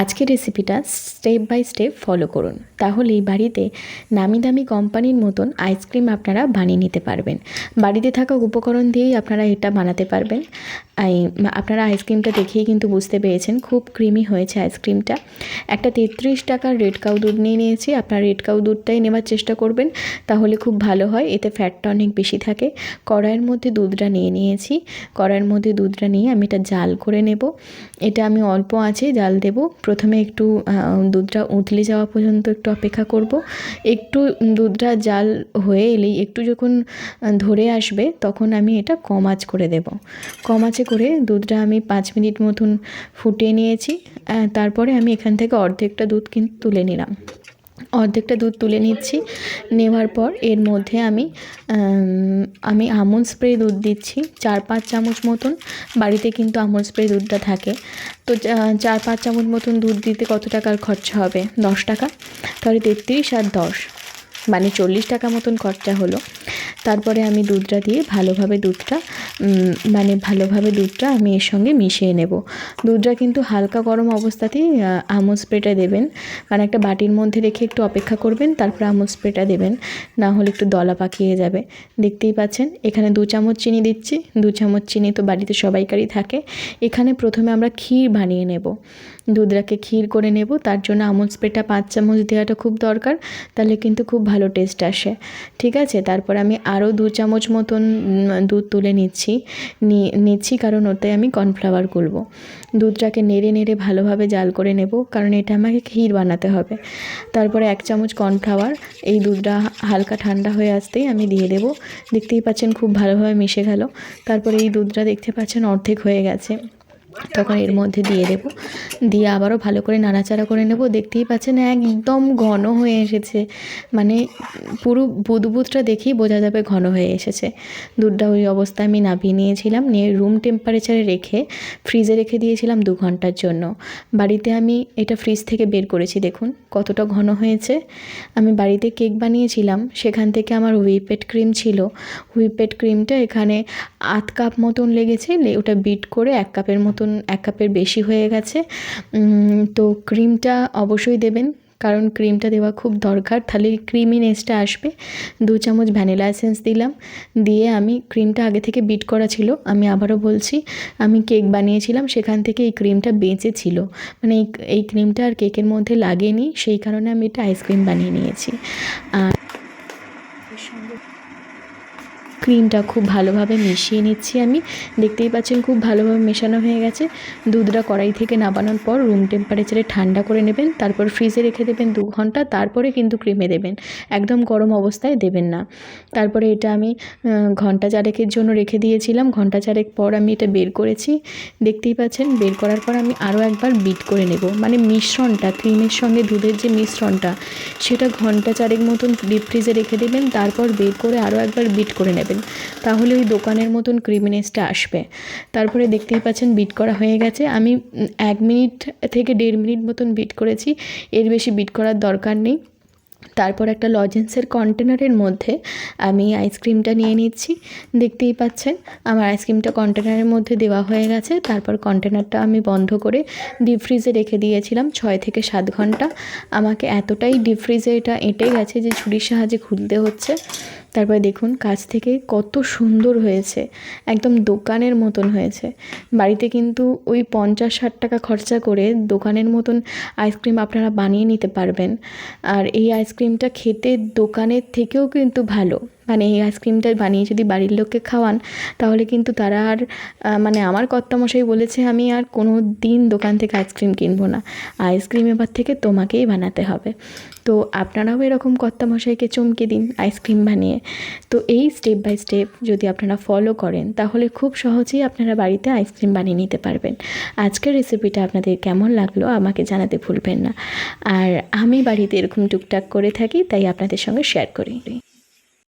আজকের রেসিপিটা step by step follow করুন। তাহলেই বাড়িতে নামি দামি কোম্পানির মতন আইসক্রিম আপনারা বানিয়ে নিতে পারবেন। বাড়িতে থাকা উপকরণ দিয়েই আপনারা এটা বানাতে পারবেন। আপনারা আইসক্রিমটা দেখেই কিন্তু বুঝতে পেরেছেন, খুব ক্রিমি হয়েছে আইসক্রিমটা একটা তেত্রিশ টাকার রেড কাউ দুধ নিয়ে নিয়েছি, আপনারা রেড কাউ দুধটাই নেওয়ার চেষ্টা করবেন, তাহলে খুব ভালো হয়, এতে ফ্যাটটা অনেক বেশি থাকে। কড়াইয়ের মধ্যে দুধটা নিয়ে নিয়েছি, কড়াইয়ের মধ্যে দুধটা নিয়ে আমি এটা জাল করে নেব। এটা আমি অল্প আছে জাল দেব। প্রথমে একটু দুধটা উতলে যাওয়া পর্যন্ত একটু অপেক্ষা করব। একটু দুধটা জাল হয়ে এলেই, একটু যখন ধরে আসবে, তখন আমি এটা কম আঁচ করে দেব। কম করে দুধটা আমি পাঁচ মিনিট মতন ফুটিয়ে নিয়েছি। তারপরে আমি এখান থেকে অর্ধেকটা দুধ কিন্তু তুলে নিলাম। অর্ধেকটা দুধ তুলে নিচ্ছি। নেওয়ার পর এর মধ্যে আমি আমি আমুল স্প্রে দুধ দিচ্ছি চার পাঁচ চামচ মতন। বাড়িতে কিন্তু আমুল স্প্রে দুধটা থাকে। তো চার পাঁচ চামচ মতন দুধ দিতে কত টাকার খরচা হবে? দশ টাকা? তাহলে তেত্রিশ আর দশ। মানে চল্লিশ টাকা মতন খরচা হলো। তারপরে আমি দুধটা দিয়ে ভালোভাবে দুধটা মানে ভালোভাবে দুধটা আমি এর সঙ্গে মিশিয়ে নেব। দুধটা কিন্তু হালকা গরম অবস্থাতেই আমুল স্প্রেটা দেবেন। মানে একটা বাটির মধ্যে রেখে একটু অপেক্ষা করবেন, তারপর আমুল স্প্রেটা দেবেন। না হলে একটু দলা পাকিয়ে যাবে। দেখতেই পাচ্ছেন, এখানে দু চামচ চিনি দিচ্ছি। দু চামচ চিনি তো বাড়িতে সবাইকারই থাকে। এখানে প্রথমে আমরা ক্ষীর বানিয়ে নেব। দুধটাকে ক্ষীর করে নেব। তার জন্য আমুল স্প্রেটা পাঁচ চামচ দেওয়াটা খুব দরকার। তাহলে কিন্তু খুব ভালো টেস্ট আসে। ঠিক আছে? তারপর আমি আরও দু চামচ মতন দুধ তুলে নিচ্ছি। নিচ্ছি কারণ ওতে আমি কর্নফ্লাওয়ার গুলবো দুধটাকে নেড়ে নেড়ে ভালোভাবে জাল করে নেব, কারণ এটা আমাকে ক্ষীর বানাতে হবে। তারপরে এক চামচ কর্নফ্লাওয়ার, এই দুধটা হালকা ঠান্ডা হয়ে আসতেই আমি দিয়ে দেবো। দেখতেই পাচ্ছেন খুব ভালোভাবে মিশে গেল। তারপরে এই দুধটা দেখতে পাচ্ছেন অর্ধেক হয়ে গেছে। তখন এর মধ্যে দিয়ে দেবো। দিয়ে আবারও ভালো করে নাড়াচাড়া করে নেব। দেখতেই পাচ্ছেন, একদম ঘন হয়ে এসেছে। মানে পুরো বুদবুদটা দেখেই বোঝা যাবে ঘন হয়ে এসেছে। দুধটা ওই অবস্থায় আমি নামিয়ে নিয়েছিলাম। নিয়ে রুম টেম্পারেচারে রেখে ফ্রিজে রেখে দিয়েছিলাম দু ঘণ্টার জন্য। বাড়িতে আমি এটা ফ্রিজ থেকে বের করেছি, দেখুন কতটা ঘন হয়েছে। আমি বাড়িতে কেক বানিয়েছিলাম। সেখান থেকে আমার হুইপেড ক্রিম ছিল। হুইপেড ক্রিমটা এখানে আধ কাপ মতন লেগেছে। ওটা বিট করে এক কাপের মতো মতন এক কাপের বেশি হয়ে গেছে। তো ক্রিমটা অবশ্যই দেবেন, কারণ ক্রিমটা দেওয়া খুব দরকার। তাহলে ক্রিমিনেসটা আসবে। দু চামচ ভ্যানিলা এসেন্স দিলাম। দিয়ে আমি ক্রিমটা আগে থেকে বিট করা ছিল। আমি আবারও বলছি, আমি কেক বানিয়েছিলাম, সেখান থেকে এই ক্রিমটা বেঁচে ছিল। মানে এই ক্রিমটা আর কেকের মধ্যে লাগেনি। সেই কারণে আমি এটা আইসক্রিম বানিয়ে নিয়েছি। আর ক্রিমটা খুব ভালোভাবে মিশিয়ে নিচ্ছি আমি। দেখতেই পাচ্ছেন খুব ভালোভাবে মেশানো হয়ে গেছে। দুধটা কড়াই থেকে নামানোর পর রুম টেম্পারেচারে ঠান্ডা করে নেবেন, তারপর ফ্রিজে রেখে দেবেন দু ঘণ্টা, তারপরে কিন্তু ক্রিমে দেবেন। একদম গরম অবস্থায় দেবেন না। তারপরে এটা আমি ঘণ্টা চারেকের জন্য রেখে দিয়েছিলাম। ঘণ্টা চারেক পর আমি এটা বের করেছি। দেখতেই পাচ্ছেন, বের করার পর আমি আরও একবার বিট করে নেব। মানে মিশ্রণটা ক্রিমের সঙ্গে দুধের যে মিশ্রণটা, সেটা ঘণ্টা চারেক মতন ডিপ ফ্রিজে রেখে দেবেন। তারপর বের করে আরও একবার বিট করে নেবেন তাহলে ওই দোকানের মতন ক্রিমিনেসটা আসবে। তারপরে দেখতেই পাচ্ছেন বিট করা হয়ে গেছে। আমি এক মিনিট থেকে দেড় মিনিট মতন বিট করেছি। এর বেশি বিট করার দরকার নেই। তারপর একটা লজেন্সের কন্টেনারের মধ্যে আমি আইসক্রিমটা নিয়ে নিচ্ছি। দেখতেই পাচ্ছেন, আমার আইসক্রিমটা কন্টেনারের মধ্যে দেওয়া হয়ে গেছে। তারপর কন্টেনারটা আমি বন্ধ করে ডিপ ফ্রিজে রেখে দিয়েছিলাম ছয় থেকে সাত ঘণ্টা। আমাকে এতটাই ডিপ ফ্রিজে এটা এঁটে গেছে যে ছুরির সাহায্যে খুলতে হচ্ছে। তারপরে দেখুন কাছ থেকে কত সুন্দর হয়েছে। একদম দোকানের মতন হয়েছে। বাড়িতে কিন্তু ওই পঞ্চাশ ষাট টাকা খরচা করে দোকানের মতন আইসক্রিম আপনারা বানিয়ে নিতে পারবেন। আর এই আইসক্রিমটা খেতে দোকানের থেকেও কিন্তু ভালো। মানে এই আইসক্রিমটা বানিয়ে যদি বাড়ির লোককে খাওয়ান, তাহলে কিন্তু তারা আর মানে আমার কর্তামশাই বলেছে আমি আর কোনো দিন দোকান থেকে আইসক্রিম কিনবো না। আইসক্রিম এবার থেকে তোমাকেই বানাতে হবে। তো আপনারাও এরকম কর্তামশাইকে চমকে দিন আইসক্রিম বানিয়ে। তো এই স্টেপ বাই স্টেপ যদি আপনারা ফলো করেন, তাহলে খুব সহজেই আপনারা বাড়িতে আইসক্রিম বানিয়ে নিতে পারবেন। আজকের রেসিপিটা আপনাদের কেমন লাগল আমাকে জানাতে ভুলবেন না। আর আমি বাড়িতে এরকম টুকটাক করে থাকি, তাই আপনাদের সঙ্গে শেয়ার করি